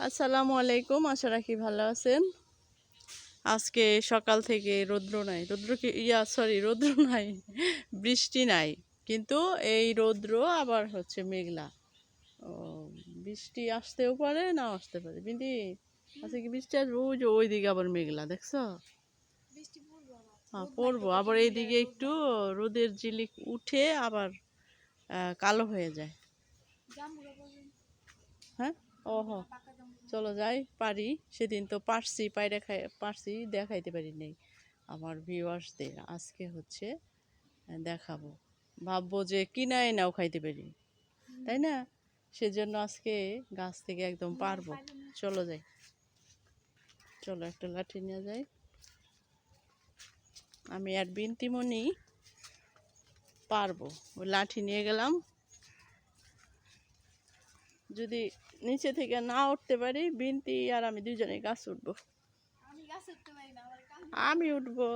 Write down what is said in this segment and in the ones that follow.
আসসালামু আলাইকুম আশা রাখি ভালো আছেন। আজকে সকাল থেকে রৌদ্র নাই। রৌদ্র কি ইয়া সরি রৌদ্র নাই বৃষ্টি নাই। কিন্তু এই রৌদ্র আবার হচ্ছে মেঘলা। ও বৃষ্টি আসতেও পারে না আসতে পারে। বিন্দি আজকে কি বৃষ্টি আসবে? ওই যে ওই দিকে আবার মেঘলা দেখছ? হ্যাঁ পড়ব। আবার এইদিকে একটু রোদের জিলিক উঠে আবার কালো হয়ে যায়। হ্যাঁ ও হ চলো যাই, পারি। সেদিন তো পারছি, পায়রা খাই, পারছি, দেখাইতে পারি নাই আমার ভিউয়ার্সদের আজকে হচ্ছে দেখাবো। ভাববো যে কিনায় নাও খাইতে পারি। তাই না? সেজন্য আজকে গাছ থেকে একদম পারব। চলো যাই। চলো একটা লাঠি নিয়ে যাই। আমি আর বিনতিমণি পারব। ওই লাঠি নিয়ে গেলাম। যদি নিচে থেকে না উঠতে পারি বিনতি আর আমি দুজনে গাছ উঠবো। আমি উঠবো।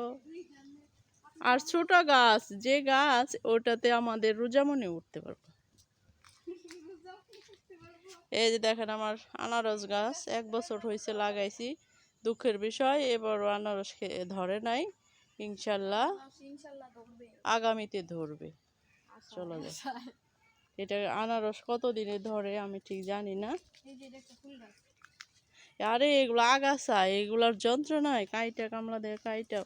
আর ছোট গাছ যে গাছ ওটাতে আমাদের রোজামনি উঠতে পারব। এই যে দেখেন আমার আনারস গাছ এক বছর হয়েছে লাগাইছি। দুঃখের বিষয় এবারও আনারস খেয়ে ধরে নাই। ইনশাল্লাহ আগামীতে ধরবে। চলো যাই। এটা আনারস কত দিনে ধরে আমি ঠিক জানি না। আরে এগুলো আগাছা এগুলোর যন্ত্রণায় কাইটা কামলা দেয় কাইটা।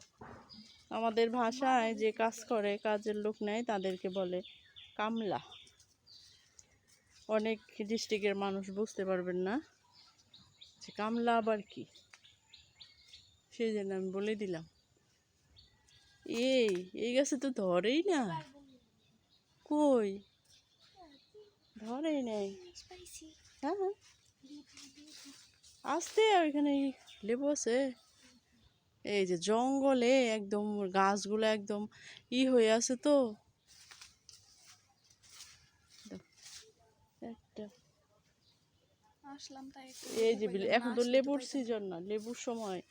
আমাদের ভাষায় যে কাজ করে কাজের লোক নেয় তাদেরকে বলে কামলা। অনেক ডিস্ট্রিক্টের মানুষ বুঝতে পারবেন না যে কামলা আবার কি। সেই জন্য আমি বলে দিলাম। এই এই গাছে তো ধরেই না। কই? ধরেই নেই। হ্যাঁ। আসতে ওইখানে লেবু আছে। এই যে জঙ্গলে একদম গাছগুলো একদম ই হয়ে আছে তো। একটা। আসলাম তাই এই যে এখন তো লেবুর সিজন না। লেবুর সময়।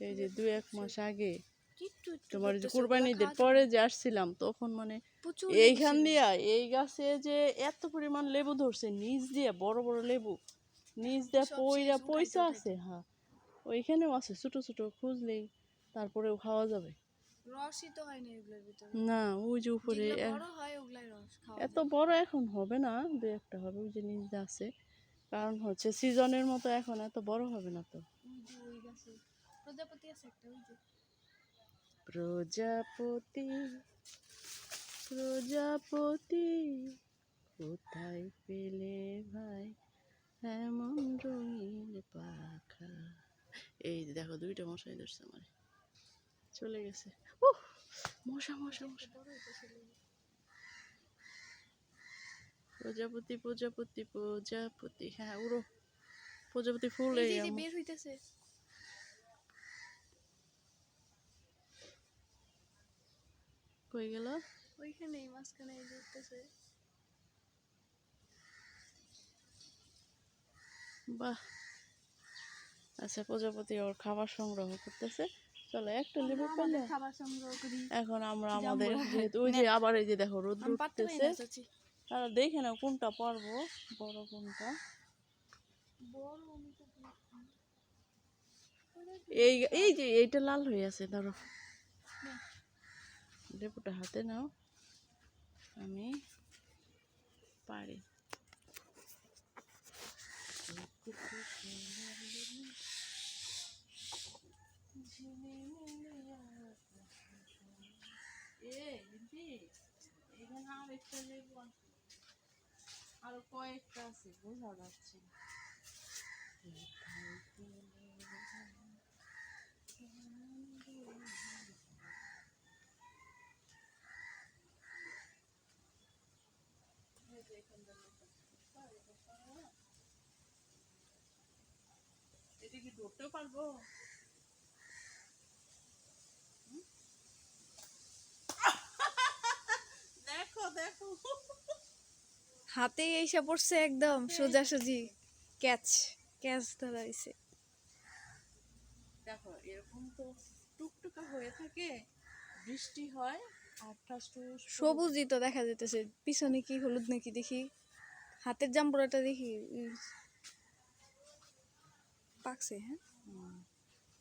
এই যে দু এক মাস আগে তোমার যে করতেছে, কোরবানি ওগুলা ঈদের খাওয়া পরে যে আসছিলাম তখন মানে প্রচুর এইখান দিয়া এই গাছে যে এত পরিমাণ লেবু ধরছে নিচ দিয়ে বড় বড় লেবু। নিচ দিয়ে পইরা পয়সা আছে হ্যাঁ। ওইখানেও আছে ছোট ছোট খুঁজলেই তারপরেও খাওয়া যাবে। রসই তো হয় না এগুলোর ভিতরে। না ওই যে উপরে বড় হয় ওগুলাই রস খাওয়া এত বড় এখন হবে না দু একটা হবে ওই যে নিচ দিয়ে আছে। কারণ হচ্ছে সিজনের মতো এখন এত বড় হবে না তো। প্রজাপতি আছে একটা ওই যে। প্রজাপতি প্রজাপতি কোথায় পেলে ভাই? এমন রঙিন পাখা। এই দেখো দুইটা মশাই ধরছে আমার। চলে গেছে। উহ, মশা মশা মশা। প্রজাপতি প্রজাপতি প্রজাপতি। হ্যাঁ উড়ো। প্রজাপতি ফুল এই বের হইতেছে। কই গেল? ওইখানেই মাঝখানে এই উঠতেছে বাহ। আচ্ছা প্রজাপতি ওর খাবার সংগ্রহ করতেছে। চলো একটা লেবু পেলে। খাবার সংগ্রহ করি। এখন আমরা আমাদের ওই যে আবার এই যে দেখো উঠতেছে না দেখে নাও কোনটা পারব বড় কোনটা। এই এই যে এইটা লাল হয়ে আছে ধরো। লেবুটা হাতে নাও। আমি পারি এখানে আর একটা আরও কয়েকটা আছে বোঝা যাচ্ছে না। এটা কি পারব দেখো দেখো। হাতে এসে পড়ছে একদম সোজাসুজি। ক্যাচ ক্যাচ ধরা হইছে। দেখো এরকম তো টুকটুকা হয়ে থাকে বৃষ্টি হয় সবুজই তো দেখা যেতেছে পিছনে কি হলুদ নাকি দেখি? হাতের জাম্বুরাটা দেখি পাকছে হ্যাঁ?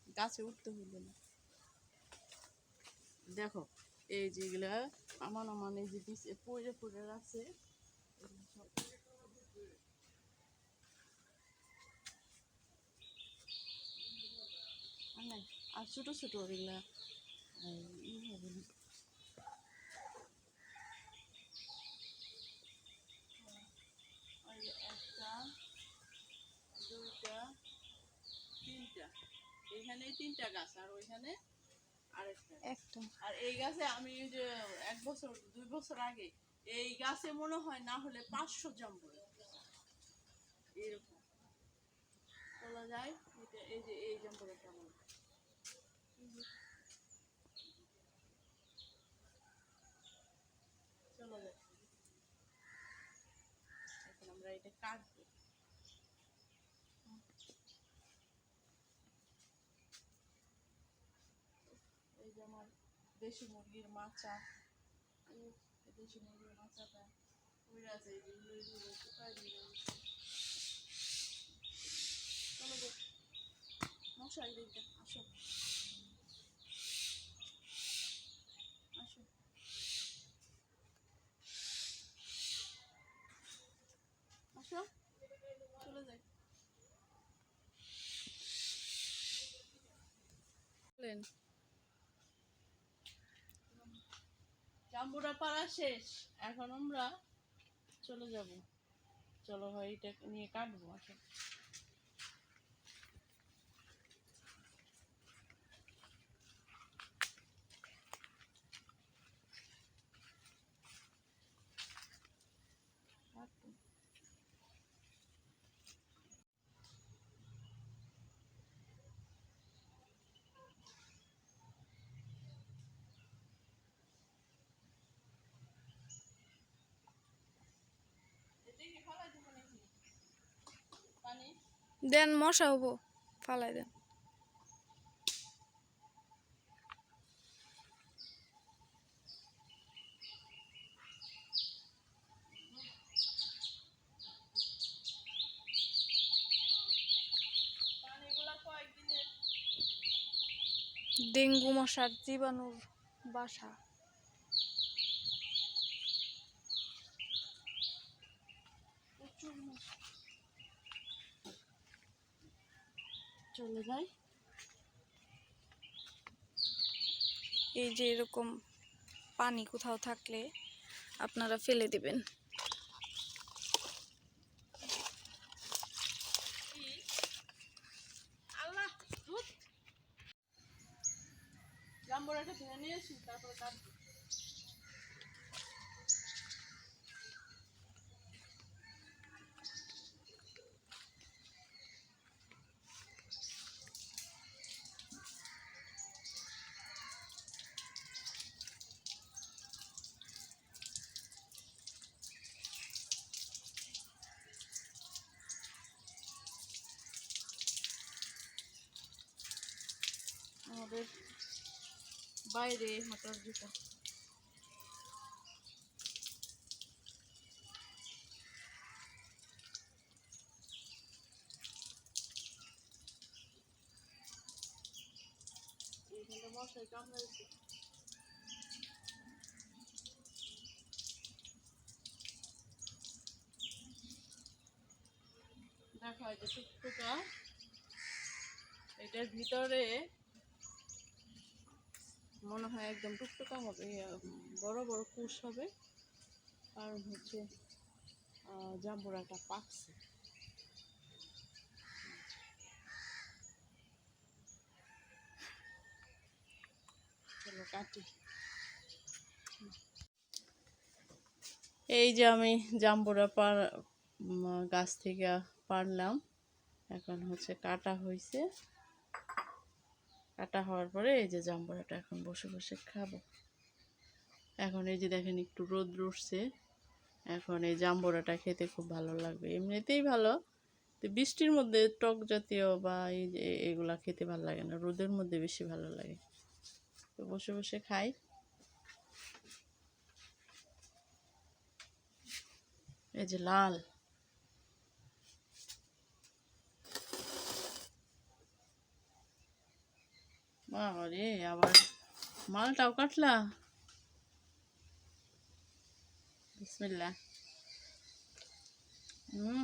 গাছে উঠতে হইল না। দেখো, এই যেগুলা আমার আমার এই যে বিচ পড়ে পড়ে সব আর ছোট ছোট এগুলা ই হবে না ওই যে একটা দুইটা তিনটা তিনটা গাছ আর ওইখানে আরেকটা। একটা। আর এই গাছে আমি ওই যে এক বছর দুই বছর আগে এই গাছে মনে হয় না হলে পাঁচশো জম্বল এরকম। বলা যায় এটা এই যে এই জম্বলের কেমন চলো যাই এখন আমরা এটা কাটবো এই যে আমার দেশি মুরগির মাচা দেশি মুরগির মাচাটা উড়ে আছে, এই যে উড়ে উড়ে শুকায় দিয়ে চলো গো, মশা এদিকে আসো। আসো। আসো, চলে যাই। বলেন জাম্বুরা পাড়া শেষ। এখন আমরা চলে যাব। চলো ভাই এটা নিয়ে কাটবো। আসো দেন মশা হব। ফালাই দেন। ডেঙ্গু মশার জীবাণুর বাসা। চলে যাই এই যে এরকম পানি কোথাও থাকলে আপনারা ফেলে দিবেন। আল্লাহ তারপর। আমাদের বাইরে হাঁটার জুতা মশাই কামড়াইছে দেখো এই যে টুকটুকা এটার ভিতরে মনে হয় একদম টুকটুকা হবে বড় বড় কুশ হবে। কারণ হচ্ছে জাম্বুরাটা পাকছে। কাটি। এই যে আমি জাম্বুরা পার গাছ থেকে পারলাম। এখন হচ্ছে কাটা হয়েছে কাটা হওয়ার পরে এই যে জাম্বুরাটা এখন বসে বসে খাব। এখন এই যে দেখেন একটু রোদ উঠছে। এখন এই জাম্বুরাটা খেতে খুব ভালো লাগবে। এমনিতেই ভালো। তো বৃষ্টির মধ্যে টক জাতীয় বা এই যে এগুলা খেতে ভালো লাগে না। রোদের মধ্যে বেশি ভালো লাগে। তো বসে বসে খাই। এই যে লাল। বাবা রে আবার মালটাও কাটলা? বিসমিল্লা হুম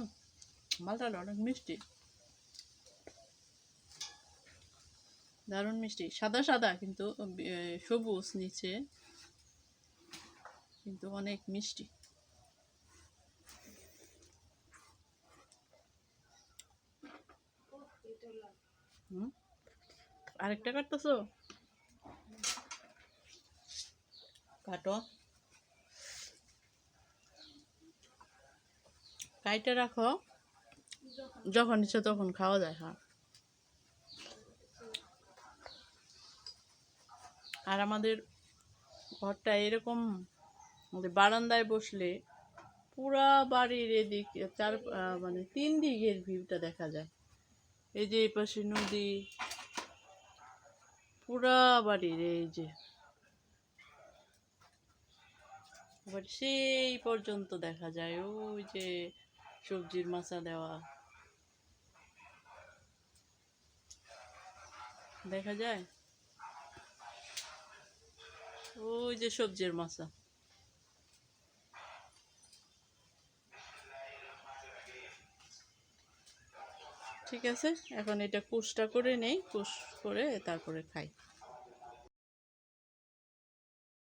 মালটাটা অনেক মিষ্টি। দারুণ মিষ্টি। সাদা সাদা, কিন্তু সবুজ নিচে। কিন্তু অনেক মিষ্টি। হুম? আরেকটা কাটতেছো? কাটো। কাইটে রাখো। যখন ইচ্ছে তখন খাওয়া যায় হ্যাঁ। আর আমাদের ঘরটা এরকম, আমাদের বারান্দায় বসলে পুরা বাড়ির এদিক, চার মানে তিন দিকের ভিউটা দেখা যায়। এই যে এই পাশে নদী পুরা বাড়ির, এই যে। এবার সেই পর্যন্ত দেখা যায়, ওই যে সবজির মাছা দেওয়া। দেখা যায়? ওই যে সবজির মাচা ঠিক আছে? এখন এটা কুশটা করে নেই কুশ করে তারপরে খাই।